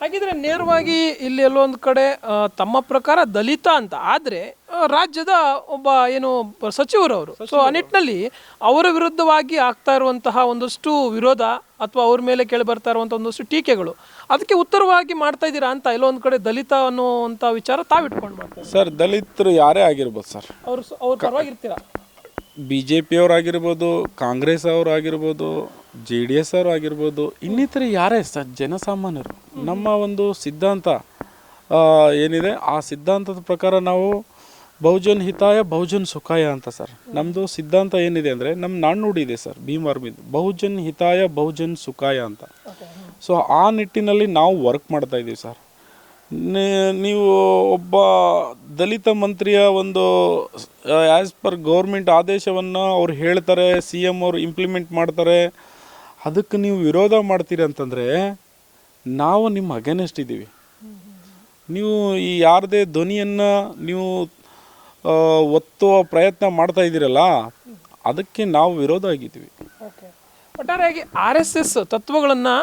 ಹಾಗಿದ್ರೆ ನೇರವಾಗಿ ಇಲ್ಲಿ ಎಲ್ಲೊಂದು ಕಡೆ ತಮ್ಮ ಪ್ರಕಾರ ದಲಿತ ಅಂತ. ಆದ್ರೆ ರಾಜ್ಯದ ಒಬ್ಬ ಏನು ಸಚಿವರು ಅವರು ಸೊ ಆ ನಿಟ್ಟಿನಲ್ಲಿ ಅವರ ವಿರುದ್ಧವಾಗಿ ಆಗ್ತಾ ಇರುವಂತಹ ಒಂದಷ್ಟು ವಿರೋಧ ಅಥವಾ ಅವ್ರ ಮೇಲೆ ಕೇಳಿ ಬರ್ತಾ ಇರುವಂಥ ಒಂದಷ್ಟು ಟೀಕೆಗಳು ಅದಕ್ಕೆ ಉತ್ತರವಾಗಿ ಮಾಡ್ತಾ ಇದ್ದೀರಾ ಅಂತ ಎಲ್ಲೊಂದು ಕಡೆ ದಲಿತ ಅನ್ನುವಂಥ ವಿಚಾರ ತಾವಿಟ್ಕೊಂಡು ಮಾಡ್ತಾರೆ ಸರ್ ದಲಿತರು ಯಾರೇ ಆಗಿರ್ಬೋದು ಸರ್. ಅವರು ಅವ್ರ ಪರವಾಗಿರ್ತೀರಾ? ಬಿ ಜೆ ಪಿಯವರಾಗಿರ್ಬೋದು ಕಾಂಗ್ರೆಸ್ ಅವರಾಗಿರ್ಬೋದು ಜೆ ಡಿ ಎಸ್ ಅವರು ಆಗಿರ್ಬೋದು, ಇನ್ನಿತರ ಯಾರೇ ಸರ್ ಜನಸಾಮಾನ್ಯರು, ನಮ್ಮ ಒಂದು ಸಿದ್ಧಾಂತ ಏನಿದೆ? ಆ ಸಿದ್ಧಾಂತದ ಪ್ರಕಾರ ನಾವು ಬಹುಜನ್ ಹಿತಾಯ, ಬಹುಜನ್ ಸುಖಾಯ ಅಂತ ಸರ್. ನಮ್ಮದು ಸಿದ್ಧಾಂತ ಏನಿದೆ ಅಂದರೆ ನಮ್ಮ ನಾಣ್ಣುಡಿ ಇದೆ ಸರ್, ಭೀಮ್ ಆರ್ಮಿದು ಬಹುಜನ್ ಹಿತಾಯ, ಬಹುಜನ್ ಸುಖಾಯ ಅಂತ. ಸೊ ಆ ನಿಟ್ಟಿನಲ್ಲಿ ನಾವು ವರ್ಕ್ ಮಾಡ್ತಾ ಇದ್ದೀವಿ ಸರ್. ನೀವು ಒಬ್ಬ ದಲಿತ ಮಂತ್ರಿಯ ಒಂದು ಆ್ಯಸ್ ಪರ್ ಗೌರ್ಮೆಂಟ್ ಆದೇಶವನ್ನು ಅವ್ರು ಹೇಳ್ತಾರೆ ಸಿ ಎಂ ಅವರು ಇಂಪ್ಲಿಮೆಂಟ್ ಮಾಡ್ತಾರೆ ಅದಕ್ಕೆ ನೀವು ವಿರೋಧ ಮಾಡ್ತೀರಿ ಅಂತಂದರೆ ನಾವು ನಿಮ್ಮ ಅಗೇನೆಸ್ಟ್ ಇದ್ದೀವಿ. ನೀವು ಈ ಯಾರದೇ ಧ್ವನಿಯನ್ನು ನೀವು ಒತ್ತುವ ಪ್ರಯತ್ನ ಮಾಡ್ತಾ ಇದ್ದೀರಲ್ಲ ಅದಕ್ಕೆ ನಾವು ವಿರೋಧ ಆಗಿದ್ದೀವಿ. ಒಟ್ಟಾರೆಯಾಗಿ ಆರ್ ಎಸ್ ಎಸ್ ತತ್ವಗಳನ್ನು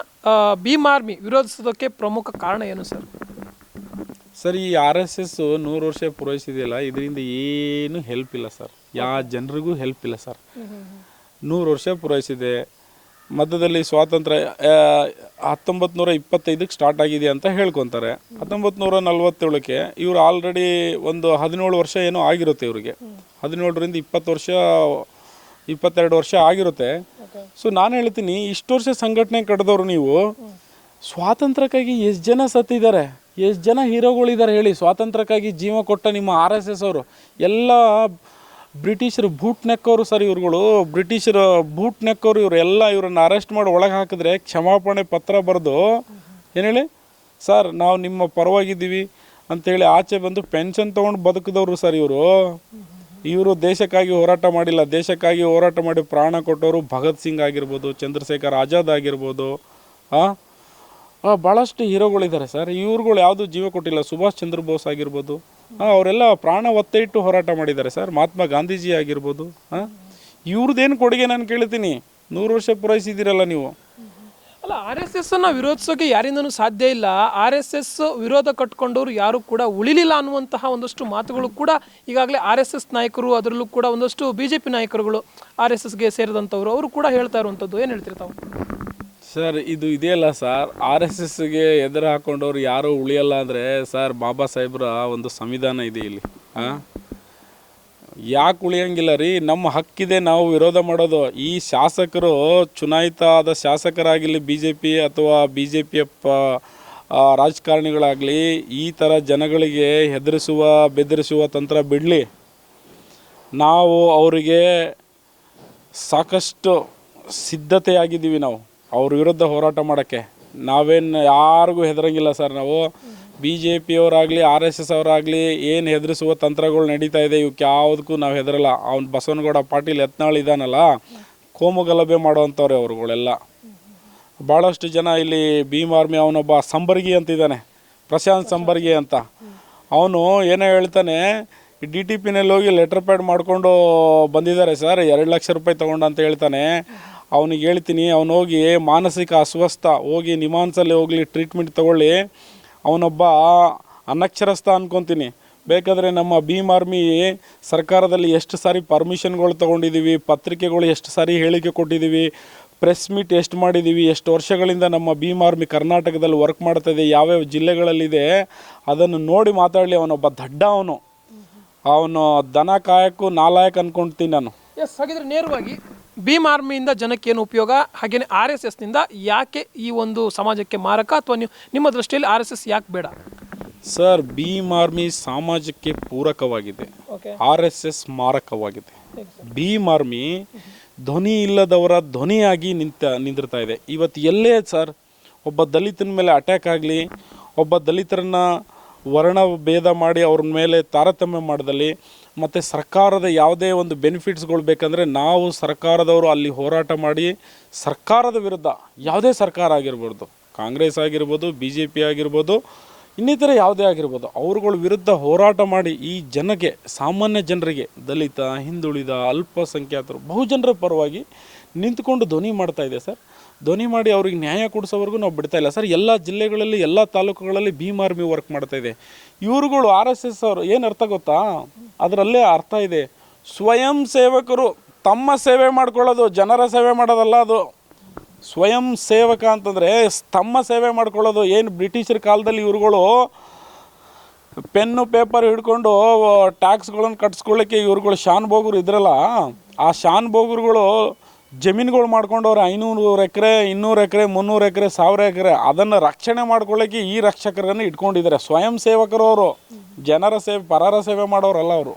ಭೀಮ್ ಆರ್ಮಿ ವಿರೋಧಿಸೋದಕ್ಕೆ ಪ್ರಮುಖ ಕಾರಣ ಏನು ಸರ್? ಸರ್ ಈ ಆರ್ ಎಸ್ ಎಸ್ ನೂರು ವರ್ಷ ಪೂರೈಸಿದೆಯಲ್ಲ ಇದರಿಂದ ಏನು ಹೆಲ್ಪ್ ಇಲ್ಲ ಸರ್. ಯಾವ ಜನರಿಗೂ ಹೆಲ್ಪ್ ಇಲ್ಲ ಸರ್. ನೂರು ವರ್ಷ ಪೂರೈಸಿದೆ. ಮಧ್ಯದಲ್ಲಿ ಸ್ವಾತಂತ್ರ್ಯ ಹತ್ತೊಂಬತ್ತು ನೂರ ಇಪ್ಪತ್ತೈದಕ್ಕೆ ಸ್ಟಾರ್ಟ್ ಆಗಿದೆ ಅಂತ ಹೇಳ್ಕೊತಾರೆ. ಹತ್ತೊಂಬತ್ತು ನೂರ ನಲ್ವತ್ತೇಳಕ್ಕೆ ಇವರು ಆಲ್ರೆಡಿ ಒಂದು ಹದಿನೇಳು ವರ್ಷ ಏನೋ ಆಗಿರುತ್ತೆ ಇವರಿಗೆ. ಹದಿನೇಳರಿಂದ ಇಪ್ಪತ್ತು ವರ್ಷ ಇಪ್ಪತ್ತೆರಡು ವರ್ಷ ಆಗಿರುತ್ತೆ. ಸೊ ನಾನು ಹೇಳ್ತೀನಿ ಇಷ್ಟು ವರ್ಷ ಸಂಘಟನೆ ಕಟ್ಟಿದವರು ನೀವು ಸ್ವಾತಂತ್ರ್ಯಕ್ಕಾಗಿ ಎಷ್ಟು ಜನ ಸತ್ತಿದ್ದಾರೆ ಎಷ್ಟು ಜನ ಹೀರೋಗಳಿದ್ದಾರೆ ಹೇಳಿ. ಸ್ವಾತಂತ್ರ್ಯಕ್ಕಾಗಿ ಜೀವ ಕೊಟ್ಟ ನಿಮ್ಮ ಆರ್ ಎಸ್ ಎಸ್ ಅವರು ಎಲ್ಲ ಬ್ರಿಟಿಷರು ಬೂಟ್ ನೆಕ್ಕವರು ಸರ್ ಇವ್ರುಗಳು. ಬ್ರಿಟಿಷರು ಬೂಟ್ ನೆಕ್ಕವರು ಇವರೆಲ್ಲ ಇವ್ರನ್ನ ಅರೆಸ್ಟ್ ಮಾಡಿ ಒಳಗೆ ಹಾಕಿದ್ರೆ ಕ್ಷಮಾಪಣೆ ಪತ್ರ ಬರೆದು ಏನು ಹೇಳಿ? ಸರ್ ನಾವು ನಿಮ್ಮ ಪರವಾಗಿದ್ದೀವಿ ಅಂತೇಳಿ ಆಚೆ ಬಂದು ಪೆನ್ಷನ್ ತೊಗೊಂಡು ಬದುಕಿದವರು ಸರ್ ಇವರು. ಇವರು ದೇಶಕ್ಕಾಗಿ ಹೋರಾಟ ಮಾಡಿಲ್ಲ. ದೇಶಕ್ಕಾಗಿ ಹೋರಾಟ ಮಾಡಿ ಪ್ರಾಣ ಕೊಟ್ಟವರು ಭಗತ್ ಸಿಂಗ್ ಆಗಿರ್ಬೋದು ಚಂದ್ರಶೇಖರ್ ಆಜಾದ್ ಆಗಿರ್ಬೋದು. ಆ, ಭಾಳಷ್ಟು ಹೀರೋಗಳಿದ್ದಾರೆ ಸರ್. ಇವ್ರುಗಳು ಯಾವುದು ಜೀವ ಕೊಟ್ಟಿಲ್ಲ. ಸುಭಾಷ್ ಚಂದ್ರ ಬೋಸ್ ಆಗಿರ್ಬೋದು. ಅವರೆಲ್ಲ ಪ್ರಾಣ ಒತ್ತೆ ಇಟ್ಟು ಹೋರಾಟ ಮಾಡಿದ್ದಾರೆ ಸರ್. ಮಹಾತ್ಮ ಗಾಂಧೀಜಿ ಆಗಿರ್ಬೋದು, ಹಾಂ? ಇವ್ರದ್ದೇನು ಕೊಡುಗೆ ನಾನು ಕೇಳ್ತೀನಿ? ನೂರು ವರ್ಷ ಪೂರೈಸಿದ್ದೀರಲ್ಲ ನೀವು. ಅಲ್ಲ, ಆರ್ ಎಸ್ ಎಸ್ ಅನ್ನ ವಿರೋಧಿಸೋಕೆ ಯಾರಿಂದನೂ ಸಾಧ್ಯ ಇಲ್ಲ. ಆರ್ ಎಸ್ ಎಸ್ ವಿರೋಧ ಕಟ್ಕೊಂಡವರು ಯಾರು ಕೂಡ ಉಳಿಲಿಲ್ಲ ಅನ್ನುವಂತಹ ಒಂದಷ್ಟು ಮಾತುಗಳು ಕೂಡ ಈಗಾಗಲೇ ಆರ್ ಎಸ್ ಎಸ್ ನಾಯಕರು, ಅದರಲ್ಲೂ ಕೂಡ ಒಂದಷ್ಟು ಬಿ ಜೆ ಪಿ ನಾಯಕರುಗಳು ಆರ್ ಎಸ್ ಎಸ್ಗೆ ಸೇರಿದಂಥವ್ರು, ಅವರು ಕೂಡ ಹೇಳ್ತಾ ಇರುವಂಥದ್ದು. ಏನು ಹೇಳ್ತೀರಿ ತಾವು? ಸರ್ ಇದು ಇದೆಯಲ್ಲ ಸರ್ ಆರ್ ಎಸ್ ಎಸ್ಗೆ ಎದುರು ಹಾಕೊಂಡವ್ರು ಯಾರು ಉಳಿಯಲ್ಲ ಅಂದರೆ ಸರ್ ಬಾಬಾ ಸಾಹೇಬ್ರ ಒಂದು ಸಂವಿಧಾನ ಇದೆ ಇಲ್ಲಿ. ಹಾಂ ಯಾಕೆ ಉಳಿಯಂಗಿಲ್ಲ ರೀ? ನಮ್ಮ ಹಕ್ಕಿದೆ ನಾವು ವಿರೋಧ ಮಾಡೋದು. ಈ ಶಾಸಕರು ಚುನಾಯಿತ ಆದ ಶಾಸಕರಾಗಿರಲಿ ಬಿ ಜೆ ಪಿ ಅಥವಾ ಬಿ ಜೆ ಪಿಯ ಪ ರಾಜಕಾರಣಿಗಳಾಗಲಿ, ಈ ಥರ ಜನಗಳಿಗೆ ಹೆದರಿಸುವ, ಬೆದರಿಸುವ ತಂತ್ರ ಬಿಡಲಿ. ನಾವು ಅವರಿಗೆ ಸಾಕಷ್ಟು ಸಿದ್ಧತೆಯಾಗಿದ್ದೀವಿ ನಾವು. ಅವ್ರ ವಿರುದ್ಧ ಹೋರಾಟ ಮಾಡೋಕ್ಕೆ. ನಾವೇನು ಯಾರಿಗೂ ಹೆದರಂಗಿಲ್ಲ ಸರ್ ನಾವು. ಬಿ ಜೆ ಪಿಯವರಾಗಲಿ ಆರ್ ಎಸ್ ಎಸ್ ಅವರಾಗಲಿ ಏನು ಹೆದರಿಸುವ ತಂತ್ರಗಳು ನಡೀತಾ ಇದೆ ಇವಕ್ಕೆ ಯಾವುದಕ್ಕೂ ನಾವು ಹೆದರಲ್ಲ. ಅವ್ನು ಬಸವನಗೌಡ ಪಾಟೀಲ್ ಯತ್ನಾಳ್ ಇದಾನಲ್ಲ, ಕೋಮು ಗಲಭೆ ಮಾಡುವಂಥವ್ರೆ ಅವ್ರುಗಳೆಲ್ಲ. ಭಾಳಷ್ಟು ಜನ ಇಲ್ಲಿ ಭೀಮ್ ಆರ್ಮಿ ಅವನೊಬ್ಬ ಸಂಬರ್ಗಿ ಅಂತಿದ್ದಾನೆ, ಪ್ರಶಾಂತ್ ಸಂಬರ್ಗಿ ಅಂತ. ಅವನು ಏನೋ ಹೇಳ್ತಾನೆ ಡಿ ಟಿ ಪಿನಲ್ಲಿ ಹೋಗಿ ಲೆಟರ್ ಪ್ಯಾಡ್ ಮಾಡಿಕೊಂಡು ಬಂದಿದ್ದಾರೆ ಸರ್, ಎರಡು ಲಕ್ಷ ರೂಪಾಯಿ ತೊಗೊಂಡು ಅಂತ ಹೇಳ್ತಾನೆ. ಅವನಿಗೆ ಹೇಳ್ತೀನಿ, ಅವನು ಹೋಗಿ ಮಾನಸಿಕ ಅಸ್ವಸ್ಥ, ಹೋಗಿ ನಿಮಾನ್ಸಲ್ಲಿ ಹೋಗಲಿ ಟ್ರೀಟ್ಮೆಂಟ್ ತಗೊಳ್ಳಿ. ಅವನೊಬ್ಬ ಅನಕ್ಷರಸ್ಥ ಅನ್ಕೊತೀನಿ. ಬೇಕಾದರೆ ನಮ್ಮ ಭೀಮ್ ಆರ್ಮಿ ಸರ್ಕಾರದಲ್ಲಿ ಎಷ್ಟು ಸಾರಿ ಪರ್ಮಿಷನ್ಗಳು ತೊಗೊಂಡಿದ್ದೀವಿ ಪತ್ರಿಕೆಗಳು ಎಷ್ಟು ಸಾರಿ ಹೇಳಿಕೆ ಕೊಟ್ಟಿದ್ದೀವಿ ಪ್ರೆಸ್ ಮೀಟ್ ಎಷ್ಟು ಮಾಡಿದ್ದೀವಿ ಎಷ್ಟು ವರ್ಷಗಳಿಂದ ನಮ್ಮ ಭೀಮ್ ಆರ್ಮಿ ಕರ್ನಾಟಕದಲ್ಲಿ ವರ್ಕ್ ಮಾಡ್ತಾ ಇದೆ ಯಾವ್ಯಾವ ಜಿಲ್ಲೆಗಳಲ್ಲಿದೆ, ಅದನ್ನು ನೋಡಿ ಮಾತಾಡಲಿ, ಅವನೊಬ್ಬ ದಡ್ಡ ಅವನು. ಅವನು ದನ ಕಾಯಕ್ಕೂ ನಾಲಾಯಕ್ ಅಂದ್ಕೊಳ್ತೀನಿ ನಾನು. ಎಸ್, ಹಾಗಿದ್ರೆ ನೇರವಾಗಿ ಭೀಮ್ ಆರ್ಮಿಯಿಂದ ಜನಕ್ಕೆ ಏನು ಉಪಯೋಗ? ಹಾಗೇನೆ ಆರ್ ಎಸ್ ಎಸ್ನಿಂದ ಯಾಕೆ ಈ ಒಂದು ಸಮಾಜಕ್ಕೆ ಮಾರಕ? ಅಥವಾ ನೀವು ನಿಮ್ಮ ದೃಷ್ಟಿಯಲ್ಲಿ ಆರ್ ಎಸ್ ಎಸ್ ಯಾಕೆ ಬೇಡ? ಸರ್ ಭೀಮ್ ಆರ್ಮಿ ಸಮಾಜಕ್ಕೆ ಪೂರಕವಾಗಿದೆ. ಆರ್ ಎಸ್ ಎಸ್ ಮಾರಕವಾಗಿದೆ. ಭೀಮ್ ಆರ್ಮಿ ಧ್ವನಿ ಇಲ್ಲದವರ ಧ್ವನಿಯಾಗಿ ನಿಂತ ನಿಂದಿರ್ತಾ ಇದೆ. ಇವತ್ತು ಎಲ್ಲೇ ಸರ್ ಒಬ್ಬ ದಲಿತನ ಮೇಲೆ ಅಟ್ಯಾಕ್ ಆಗಲಿ ಒಬ್ಬ ದಲಿತರನ್ನ ವರ್ಣ ಭೇದ ಮಾಡಿ ಅವ್ರ ಮೇಲೆ ತಾರತಮ್ಯ ಮಾಡಿದಲ್ಲಿ ಮತ್ತು ಸರ್ಕಾರದ ಯಾವುದೇ ಒಂದು ಬೆನಿಫಿಟ್ಸ್ಗಳು ಬೇಕಂದರೆ ನಾವು ಸರ್ಕಾರದವರು ಅಲ್ಲಿ ಹೋರಾಟ ಮಾಡಿ ಸರ್ಕಾರದ ವಿರುದ್ಧ ಯಾವುದೇ ಸರ್ಕಾರ ಆಗಿರ್ಬೋದು, ಕಾಂಗ್ರೆಸ್ ಆಗಿರ್ಬೋದು ಬಿ ಜೆ ಪಿ ಆಗಿರ್ಬೋದು, ಇನ್ನಿತರ ಯಾವುದೇ ಆಗಿರ್ಬೋದು, ಅವ್ರುಗಳ ವಿರುದ್ಧ ಹೋರಾಟ ಮಾಡಿ ಈ ಜನಕ್ಕೆ, ಸಾಮಾನ್ಯ ಜನರಿಗೆ, ದಲಿತ, ಹಿಂದುಳಿದ, ಅಲ್ಪಸಂಖ್ಯಾತರು, ಬಹುಜನರ ಪರವಾಗಿ ನಿಂತ್ಕೊಂಡು ಧ್ವನಿ ಮಾಡ್ತಾ ಇದೆ ಸರ್. ಧ್ವನಿ ಮಾಡಿ ಅವ್ರಿಗೆ ನ್ಯಾಯ ಕೊಡಿಸೋವರೆಗೂ ನಾವು ಬಿಡ್ತಾ ಇಲ್ಲ. ಸರ್, ಎಲ್ಲ ಜಿಲ್ಲೆಗಳಲ್ಲಿ, ಎಲ್ಲ ತಾಲೂಕುಗಳಲ್ಲಿ ಭೀಮ್ ಆರ್ಮಿ ವರ್ಕ್ ಮಾಡ್ತಾ ಇದೆ. ಇವರುಗಳು ಆರ್ ಎಸ್ ಎಸ್ ಅವರು, ಏನು ಅರ್ಥ ಗೊತ್ತಾ? ಅದರಲ್ಲೇ ಅರ್ಥ ಇದೆ. ಸ್ವಯಂ ಸೇವಕರು ತಮ್ಮ ಸೇವೆ ಮಾಡ್ಕೊಳ್ಳೋದು, ಜನರ ಸೇವೆ ಮಾಡೋದಲ್ಲ ಅದು. ಸ್ವಯಂ ಸೇವಕ ಅಂತಂದರೆ, ತಮ್ಮ ಸೇವೆ ಮಾಡ್ಕೊಳ್ಳೋದು. ಏನು ಬ್ರಿಟಿಷರ ಕಾಲದಲ್ಲಿ ಇವ್ರುಗಳು ಪೆನ್ನು, ಪೇಪರ್ ಹಿಡ್ಕೊಂಡು ಟ್ಯಾಕ್ಸ್ಗಳನ್ನು ಕಟ್ಸ್ಕೊಳ್ಳೋಕ್ಕೆ ಇವ್ರುಗಳು ಶಾನ್ ಬೋಗರು ಇದ್ರಲ್ಲ, ಆ ಶಾನ್ ಬೋಗರುಗಳು ಜಮೀನುಗಳು ಮಾಡ್ಕೊಂಡವ್ರು ಐನೂರು ಎಕರೆ, ಇನ್ನೂರು ಎಕರೆ, ಮುನ್ನೂರು ಎಕರೆ, ಸಾವಿರ ಎಕರೆ, ಅದನ್ನು ರಕ್ಷಣೆ ಮಾಡ್ಕೊಳ್ಳೋಕ್ಕೆ ಈ ರಕ್ಷಕರನ್ನು ಇಟ್ಕೊಂಡಿದ್ದಾರೆ. ಸ್ವಯಂ ಸೇವಕರು ಅವರು. ಜನರ ಸೇವೆ, ಪರರ ಸೇವೆ ಮಾಡೋರಲ್ಲ ಅವರು.